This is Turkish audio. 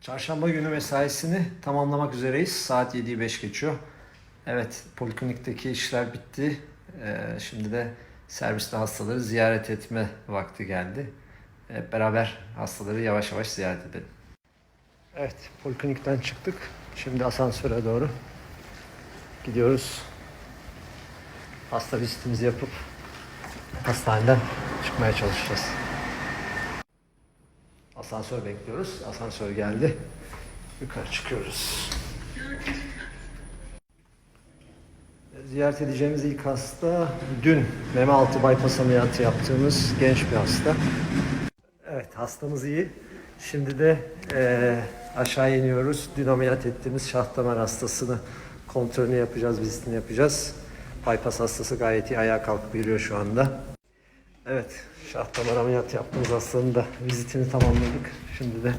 Çarşamba günü mesaisini tamamlamak üzereyiz. Saat 7'yi 5 geçiyor. Evet, poliklinikteki işler bitti. Ee, şimdi de serviste hastaları ziyaret etme vakti geldi. Hep beraber hastaları yavaş yavaş ziyaret edelim. Evet, poliklinikten çıktık. Şimdi asansöre doğru gidiyoruz. Hasta vizitimizi yapıp hastaneden çıkmaya çalışacağız. Asansör bekliyoruz. Asansör geldi. Yukarı çıkıyoruz. Ziyaret edeceğimiz ilk hasta dün meme altı bypass ameliyatı yaptığımız genç bir hasta. Evet hastamız iyi. Şimdi de eee aşağı iniyoruz. Dün ameliyat ettiğimiz şah damar hastasını kontrolünü yapacağız, vizitini yapacağız. Bypass hastası gayet iyi ayağa kalkıp yürüyor şu anda. Evet, şah damar ameliyatı yaptığımız hastanın da vizitini tamamladık. Şimdi de